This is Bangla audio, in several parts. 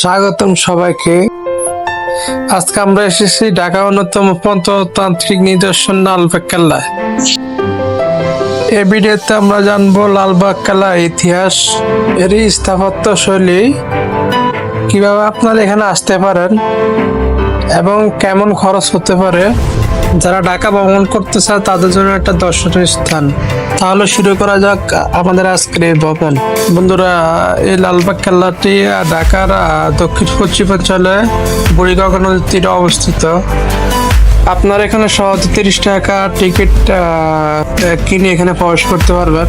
স্বাগতম সবাইকে। আজকে আমরা এসেছি ঢাকা অন্যতম পঞ্চতান্ত্রিক নিদর্শন লালবাগ কেল্লায় এই ভিডিওতে আমরা জানব লালবাগ কেল্লার ইতিহাস এর স্থাপত্য শৈলী, কীভাবে আপনারা এখানে আসতে পারেন এবং কেমন খরচ হতে পারে। যারা ঢাকা ভ্রমণ করতে চায় তাদের জন্য একটা দর্শনীয় স্থান। তাহলে শুরু করা যাক আমাদের আজকের এই ভ্রমণ বন্ধুরা, এই লালবাগ কেল্লাটি ঢাকার দক্ষিণ পশ্চিমাঞ্চলে বুড়িগঙ্গা নদীর তীরে অবস্থিত। আপনার এখানে সহজে তিরিশ টাকা টিকিট কিনে এখানে প্রবেশ করতে পারবেন।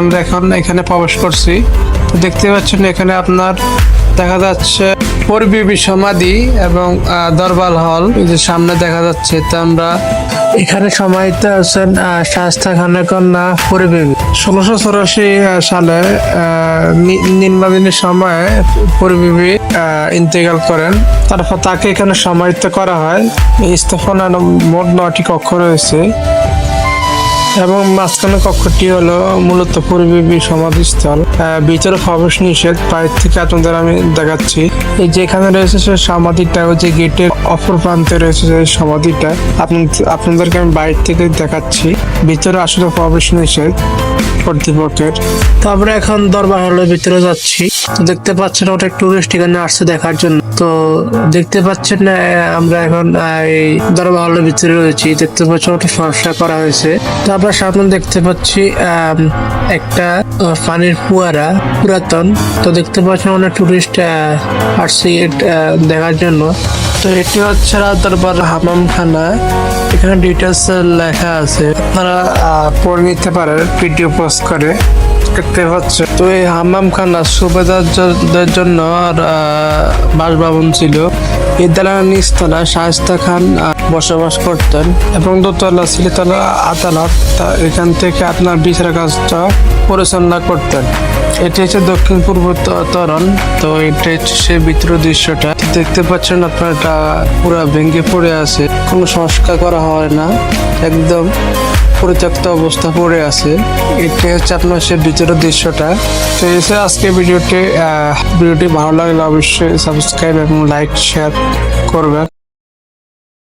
আমরা এখন এখানে প্রবেশ করছি। দেখতে পাচ্ছেন, এখানে আপনার দেখা যাচ্ছে পরিবিবি সমাধি এবং দরবার হল। যে সামনে দেখা যাচ্ছে তো আমরা এখানে সমাহিত আছেন আহ, শায়েস্তা খানের কন্যা পরিবিবি। ষোলোশো চৌরাশি সালে নির্মাণের সময় পরিবিবি ইন্তেকাল করেন। তারপর তাকে এখানে সমাহিত করা হয়। স্থাপনার মোট নটি কক্ষ রয়েছে। এবং মাঝখানে কক্ষটি হলো মূলত পরিবেবী সমাধিস্থল। ভিতরে প্রবেশ নিষেধ। বাইরে থেকে আপনাদের আমি দেখাচ্ছি। এই যেখানে রয়েছে সেই সমাধিটা ওই যে গেটের অপর প্রান্তে রয়েছে সেই সমাধিটা। আপনি- আপনাদেরকে আমি বাইরে থেকে দেখাচ্ছি। ভিতরে আসলে প্রবেশ নিষেধ কর্তৃপক্ষের। তারপরে এখন দরবার হলের ভিতরে যাচ্ছি। দেখতে পাচ্ছেন ওটা টুরিস্ট এখানে আসছে দেখার জন্য। তো দেখতে পাচ্ছেন আহ, আমরা এখন এই দরবার হলের ভিতরে রয়েছি। দেখতে পাচ্ছেন ওটা সংস্কার করা হয়েছে। আমরা সামনে দেখতে পাচ্ছি একটা পানির ফুয়ারা, পুরাতন। তো দেখতে পাচ্ছি অনেক টুরিস্ট আসছে দেখার জন্য। তো এটি হচ্ছে তারপর হামামখানা এখানে ডিটেলস লেখা আছে। আপনারা পড়ে নিতে পারেন ভিডিও পোস্ট করে। দেখতে পাচ্ছে। তো এই হাম্মামখানা সুবেদারদের জন্য বাসভবন ছিল। এই দালানের নিচতলা শায়স্তা খান বসবাস করতেন এবং দোতলা সিলেতলা আদালত এখান থেকে আপনার বিচার কাজটা পরিচালনা করতেন। এটি হচ্ছে দক্ষিণ পূর্ব তরণ তো এটা হচ্ছে সে ভিতর দৃশ্যটা। দেখতে পাচ্ছেন আপনার পুরো ভেঙে পড়ে আছে। কোনো সংস্কার করা হয় না। একদম পরিত্যক্ত অবস্থা পড়ে আছে। এটা হচ্ছে আপনার সে ভিতরের দৃশ্যটা। তো এসে আজকে ভিডিওটি ভিডিওটি ভালো লাগলে অবশ্যই সাবস্ক্রাইব এবং লাইক শেয়ার করবেন।